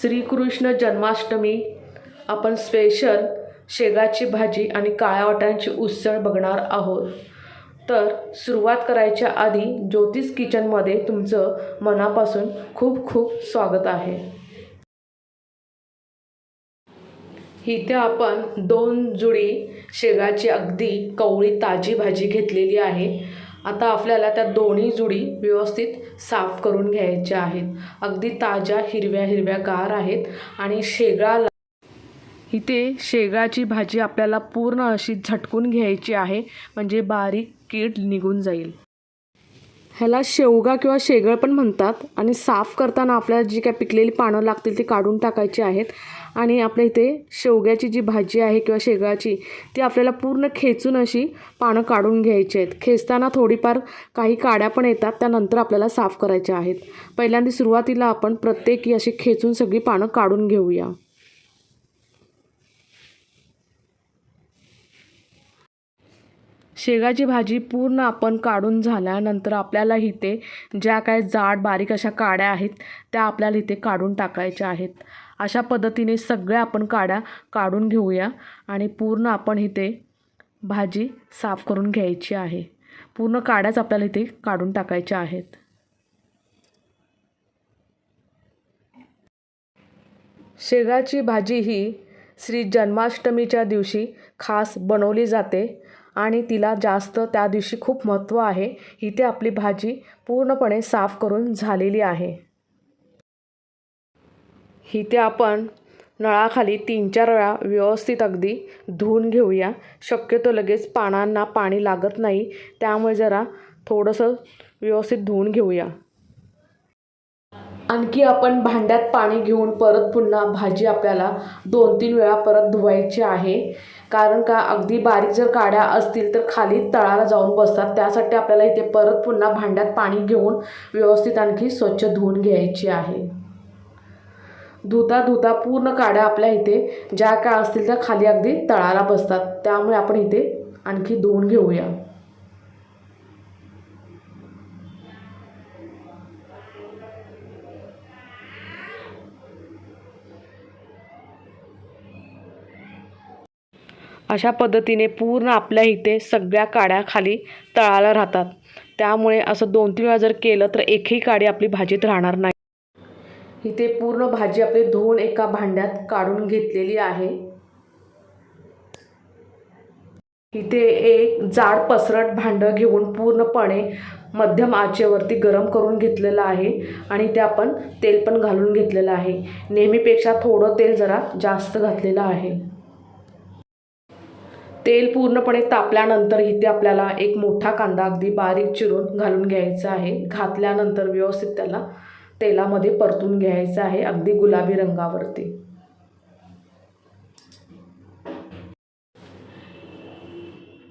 श्रीकृष्ण जन्माष्टमी आपण स्पेशल शेगाची भाजी आणि काळ्या वाटाण्याची उसळ बघणार आहोत. तर सुरुवात करायच्या आधी ज्योतिष किचनमध्ये तुमचं मनापासून खूप खूप स्वागत आहे. इथे आपण दोन जुडी शेगाची अगदी कवळी ताजी भाजी घेतलेली आहे. आता आपल्याला त्या दोन्ही जुडी व्यवस्थित साफ करून घ्यायच्या आहेत. अगदी ताज्या हिरव्या हिरव्या गार आहेत आणि शेगाला इथे शेगाची भाजी आपल्याला पूर्ण अशी झटकून घ्यायची आहे. म्हणजे बारीक कीड निघून जाईल. ह्याला शेवगा किंवा शेगळ पण म्हणतात. आणि साफ करताना आपल्याला जी काय पिकलेली पानं लागतील ती काढून टाकायची आहेत. आणि आपल्या इथे शेवग्याची जी भाजी आहे किंवा शेगाची ती आपल्याला पूर्ण खेचून अशी पानं काढून घ्यायची आहेत. खेचताना थोडीफार काही काड्या पण येतात त्यानंतर आपल्याला साफ करायच्या आहेत. पहिल्यांदा सुरुवातीला आपण प्रत्येकी अशी खेचून सगळी पानं काढून घेऊया. शेगाची भाजी पूर्ण आपण काढून झाल्यानंतर आपल्याला इथे ज्या काय जाड बारीक अशा काड्या आहेत त्या आपल्याला इथे काढून टाकायच्या आहेत. अशा पद्धतीने सगळ्या आपण काड्या काढून घेऊया आणि पूर्ण आपण इथे भाजी साफ करून घ्यायची आहे. पूर्ण काड्याच आपल्याला इथे काढून टाकायच्या आहेत. शेगाची भाजी ही श्री जन्माष्टमीच्या दिवशी खास बनवली जाते. आणि तिला जास्त त्या दिवशी खूप महत्त्व आहे. इथे आपली भाजी पूर्णपणे साफ करून झालेली आहे. इथे आपण नळाखाली तीन चार वेळा व्यवस्थित अगदी धुवून घेऊया. शक्यतो लगेच पानांना पाणी लागत नाही. त्यामुळे जरा थोडंसं व्यवस्थित धुवून घेऊया. आणखी आपण भांड्यात पाणी घेऊन परत पुन्हा भाजी आपल्याला दोन तीन वेळा परत धुवायची आहे. कारण का अगदी बारीक जर काड्या असतील तर खाली तळाला जाऊन बसतात. त्यासाठी आपल्याला इथे परत पुन्हा भांड्यात पाणी घेऊन व्यवस्थित आणखी स्वच्छ धुवून घ्यायची आहे. धुता धुता पूर्ण काड्या आपल्या इथे ज्या काय असतील त्या खाली अगदी तळाला बसतात. त्यामुळे आपण इथे आणखी धुवून घेऊया. अशा पद्धतीने पूर्ण आपल्या इथे सगळ्या काड्या खाली तळाला राहतात. त्यामुळे असं दोन तीन वेळा जर केलं तर एकही काडी आपली भाजीत राहणार नाही. इथे पूर्ण भाजी आपली धुवून एका भांड्यात काढून घेतलेली आहे. इथे एक जाड पसरट भांडं घेऊन पूर्णपणे मध्यम आचेवरती गरम करून घेतलेलं आहे आणि ते आपण तेल पण घालून घेतलेलं आहे. नेहमीपेक्षा थोडं तेल जरा जास्त घातलेलं आहे. तेल पूर्णपणे तापल्यानंतर इथे आपल्याला एक मोठा कांदा अगदी बारीक चिरून घालून घ्यायचा आहे. घातल्यानंतर व्यवस्थित त्याला तेलामध्ये परतून घ्यायचं आहे अगदी गुलाबी रंगावरती.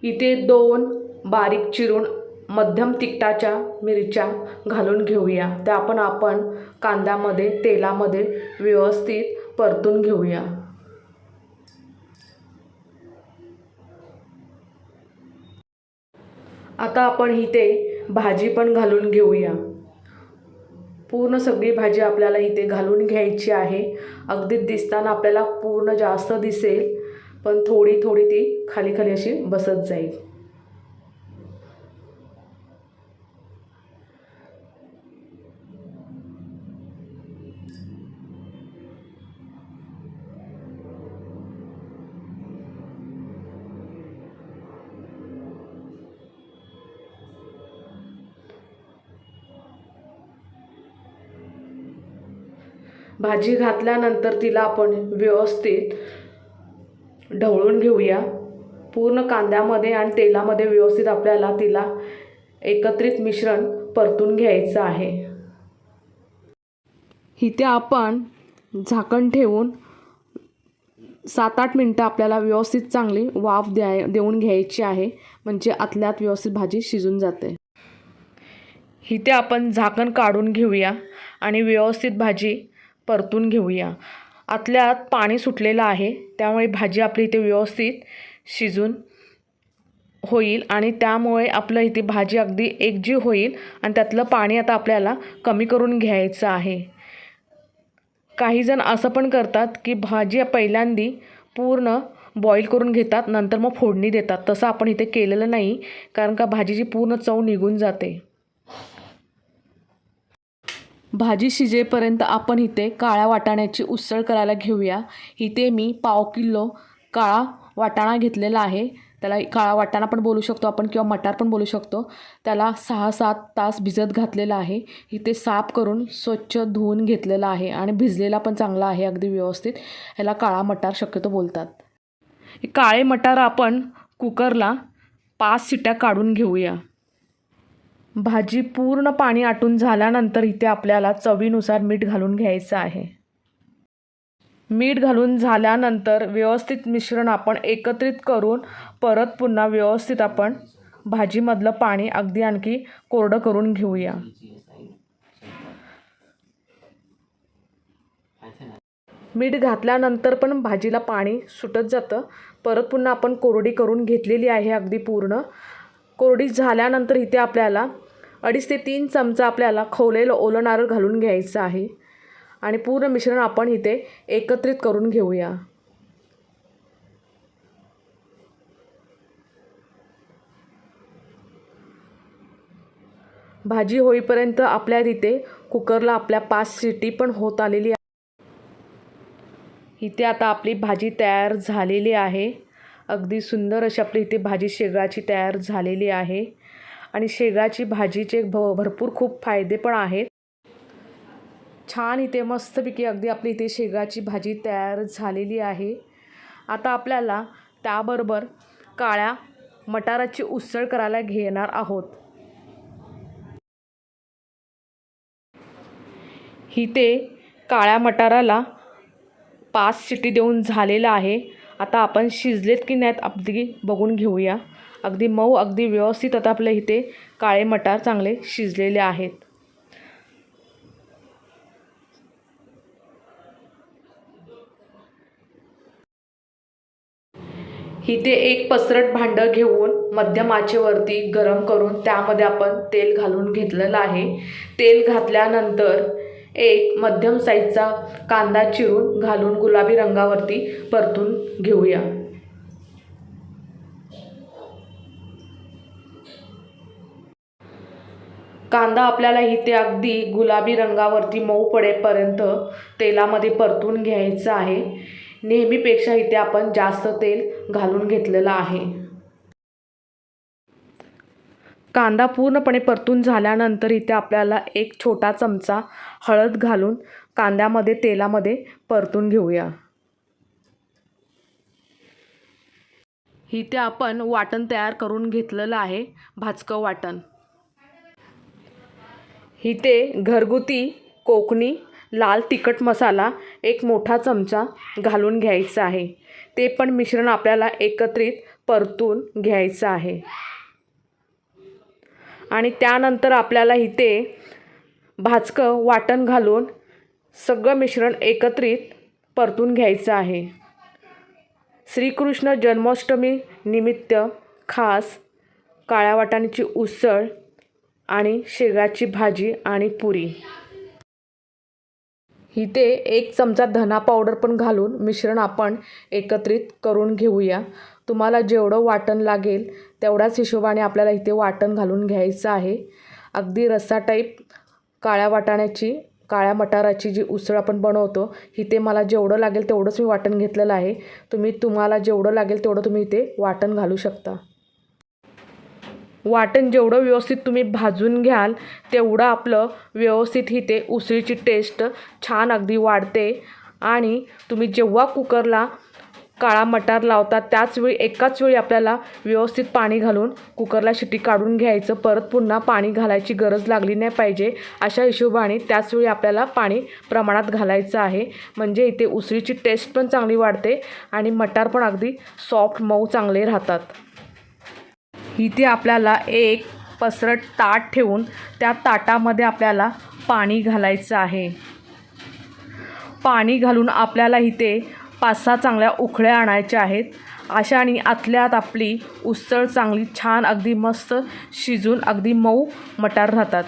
इथे दोन बारीक चिरून मध्यम तिखटाच्या मिरच्या घालून घेऊया. त्या पण आपण कांद्यामध्ये तेलामध्ये व्यवस्थित परतून घेऊया. आता आपण इथे भाजी पण घालून घेऊया. पूर्ण सगळी भाजी आपल्याला इथे घालून घ्यायची आहे. अगदी दिसताना आपल्याला पूर्ण जास्त दिसेल पण थोडी थोडी ती खाली खाली अशी बसत जाईल. भाजी घातल्यानंतर तिला आपण व्यवस्थित ढवळून घेऊया. पूर्ण कांद्यामध्ये आणि तेलामध्ये व्यवस्थित आपल्याला तिला एकत्रित मिश्रण परतून घ्यायचं आहे. इथे आपण झाकण ठेवून सात आठ मिनटं आपल्याला व्यवस्थित चांगली वाफ द्याय देऊन घ्यायची आहे. म्हणजे आतल्यात व्यवस्थित भाजी शिजून जाते. इथे आपण झाकण काढून घेऊया आणि व्यवस्थित भाजी परतून घेऊया. आतल्या आत पाणी सुटलेलं आहे. त्यामुळे भाजी आपली इथे व्यवस्थित शिजून होईल आणि त्यामुळे आपलं इथे भाजी अगदी एकजीव होईल आणि त्यातलं पाणी आता आपल्याला कमी करून घ्यायचं आहे. काहीजण असं पण करतात की भाजी पहिल्यांदी पूर्ण बॉईल करून घेतात नंतर मग फोडणी देतात. तसं आपण इथे केलेलं नाही कारण का भाजीची पूर्ण चव निघून जाते. भाजी शिजेपर्यंत आपण इथे काळ्या वाटाण्याची उसळ करायला घेऊया. इथे मी पाव किलो काळा वाटाणा घेतलेला आहे. त्याला काळा वाटाणा पण बोलू शकतो आपण किंवा मटार पण बोलू शकतो. त्याला सहा सात तास भिजत घातलेला आहे. इथे साफ करून स्वच्छ धुवून घेतलेला आहे आणि भिजलेला पण चांगला आहे अगदी व्यवस्थित. ह्याला काळा मटार शक्यतो बोलतात. हे काळे मटार आपण कुकरला पाच सिट्या काढून घेऊया. भाजी पूर्ण पाणी आटून झाल्यानंतर इथे आपल्याला चवीनुसार मीठ घालून घ्यायचं आहे. मीठ घालून झाल्यानंतर व्यवस्थित मिश्रण आपण एकत्रित करून परत पुन्हा व्यवस्थित आपण भाजीमधलं पाणी अगदी आणखी कोरडं करून घेऊया. मीठ घातल्यानंतर पण भाजीला पाणी सुटत जातं. परत पुन्हा आपण कोरडी करून घेतलेली आहे अगदी पूर्ण. कोरडी झाल्यानंतर इथे आपल्याला अडीच ते तीन चमचा आपल्याला खवलेलं ओलं नारळ घालून घ्यायचं आहे. आणि पूर्ण मिश्रण आपण इथे एकत्रित करून घेऊया. भाजी होईपर्यंत आपल्या इथे कुकरला आपल्या पाच सिटी पण होत आलेली आहे. इथे आता आपली भाजी तयार झालेली आहे. अगदी सुंदर अशी आपली इथे भाजी शेगाची तयार झालेली आहे. आणि शेगाची भाजीचे भ भरपूर खूप फायदे पण आहेत. छान इथे मस्तपैकी अगदी आपली इथे शेगाची भाजी तयार झालेली आहे. आता आपल्याला त्याबरोबर काळ्या मटाराची उसळ करायला घेणार आहोत. इथे काळ्या मटाराला पाच शिटी देऊन झालेलं आहे. आता आपण शिजलेत की नाहीत अगदी बघून घेऊया. अगदी मऊ अगदी व्यवस्थित आता आपल्या इथे काळे मटार चांगले शिजलेले आहेत. इथे एक पसरट भांडं घेऊन मध्यम आचेवरती गरम करून त्यामध्ये आपण तेल घालून घेतलेलं आहे. तेल घातल्यानंतर एक मध्यम साईजचा कांदा चिरून घालून गुलाबी रंगावरती परतून घेऊया. कांदा आपल्याला इथे अगदी गुलाबी रंगावरती मऊ पडेपर्यंत तेलामध्ये परतून घ्यायचं आहे. नेहमीपेक्षा इथे आपण जास्त तेल घालून घेतलेलं आहे. कांदा पूर्णपणे परतून झाल्यानंतर इथे आपल्याला एक छोटा चमचा हळद घालून कांद्यामध्ये तेलामध्ये परतून घेऊया. इथे आपण वाटण तयार करून घेतलेलं आहे भाजकं वाटण. इथे घरगुती कोकणी लाल तिखट मसाला एक मोठा चमचा घालून घ्यायचा आहे. ते पण मिश्रण आपल्याला एकत्रित परतून घ्यायचं आहे. आणि त्यानंतर आपल्याला इथे भाजकं वाटण घालून सगळं मिश्रण एकत्रित परतून घ्यायचं आहे. श्रीकृष्ण जन्माष्टमी निमित्त खास काळ्या वाटाण्याची उसळ आणि शेगाची भाजी आणि पुरी. इथे एक चमचा धना पावडर पण घालून मिश्रण आपण एकत्रित करून घेऊया. तुम्हाला जेवढं वाटण लागेल तेवढ्याच हिशोबाने आपल्याला इथे वाटण घालून घ्यायचं आहे. अगदी रस्सा टाईप काळ्या वाटाण्याची काळ्या मटाराची जी उसळ आपण बनवतो इथे मला जेवढं लागेल तेवढंच मी वाटण घेतलेलं आहे. तुम्ही तुम्हाला जेवढं लागेल तेवढं तुम्ही इथे वाटण घालू शकता. वाटण जेवढं व्यवस्थित तुम्ही भाजून घ्याल तेवढं आपलं व्यवस्थित इथे उसळीची टेस्ट छान अगदी वाढते. आणि तुम्ही जेव्हा कुकरला काळा मटार लावता त्याचवेळी एकाच वेळी आपल्याला व्यवस्थित पाणी घालून कुकरला शिटी काढून घ्यायचं. परत पुन्हा पाणी घालायची गरज लागली नाही पाहिजे. अशा हिशोबाने त्याचवेळी आपल्याला पाणी प्रमाणात घालायचं आहे. म्हणजे इथे उसळीची टेस्ट पण चांगली वाढते आणि मटार पण अगदी सॉफ्ट मऊ चांगले राहतात. इथे आपल्याला एक पसरट ताट ठेवून त्या ताटामध्ये आपल्याला पाणी घालायचं आहे. पाणी घालून आपल्याला इथे पाच सहा चांगल्या उखळ्या आणायच्या आहेत. अशा आणि आतल्यात आपली उसळ चांगली छान अगदी मस्त शिजून अगदी मऊ मटार राहतात.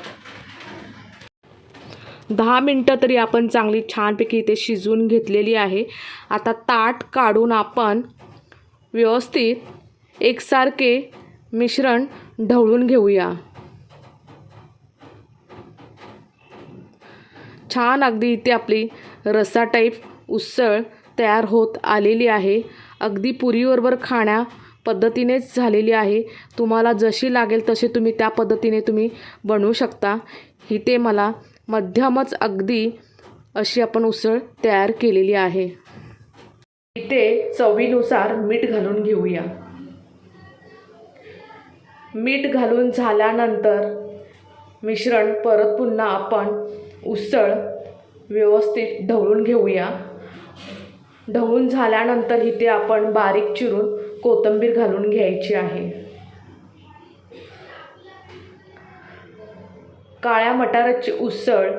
दहा मिनटं तरी आपण चांगली छानपैकी इथे शिजवून घेतलेली आहे. आता ताट काढून आपण व्यवस्थित एकसारखे मिश्रण ढवळून घेऊया. छान अगदी इथे आपली रसा टाईप उसळ तयार होत आलेली आहे. अगदी पुरीबरोबर खाण्या पद्धतीनेच झालेली आहे. तुम्हाला जशी लागेल तसे तुम्ही त्या पद्धतीने तुम्ही बनवू शकता. इथे मला मध्यमच अगदी अशी आपण उसळ तयार केलेली आहे. इथे चवीनुसार मीठ घालून घेऊया. मीठ घालून झाल्यानंतर मिश्रण परत पुन्हा आपण उसळ व्यवस्थित ढवळून घेऊया. ढवळून झाल्यानंतर इथे आपण बारीक चिरून कोथिंबीर घालून घ्यायची आहे. काळ्या मटाराची उसळ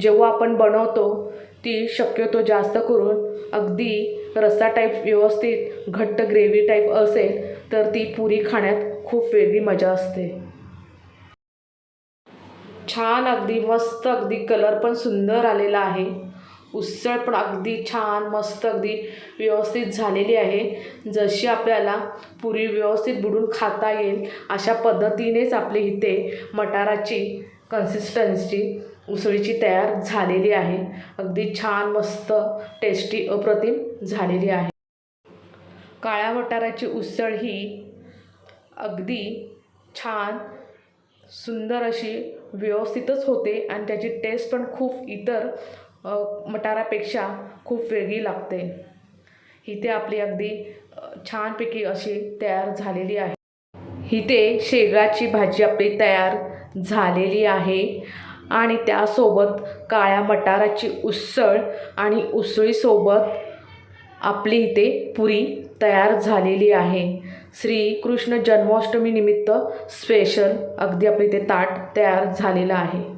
जेव्हा आपण बनवतो ती शक्यतो जास्त करून अगदी रस्सा टाईप व्यवस्थित घट्ट ग्रेव्ही टाईप असेल तर ती पुरी खाण्यात खूप वेगळी मजा असते. छान अगदी मस्त अगदी कलर पण सुंदर आलेला आहे. उसळ पण अगदी छान मस्त अगदी व्यवस्थित झालेली आहे. जशी आपल्याला पुरी व्यवस्थित बुडून खाता येईल अशा पद्धतीनेच आपली इथे मटाराची कन्सिस्टन्सी उसळीची तयार झालेली आहे. अगदी छान मस्त टेस्टी अप्रतिम झालेली आहे. काळ्या मटाराची उसळ ही अगदी छान सुंदर अशी व्यवस्थितच होते आणि त्याची टेस्ट पण खूप इतर मटारापेक्षा खूप वेगळी लागते. इथे आपली अगदी छानपैकी अशी तयार झालेली आहे. इथे शेगाची भाजी आपली तयार झालेली आहे. आणि त्यासोबत काळ्या मटाराची उसळ आणि उसळीसोबत आपली इथे पुरी तयार झालेली आहे. श्रीकृष्ण जन्माष्टमीनिमित्त स्पेशल अगदी आपल्या इथे ताट तयार झालेलं आहे.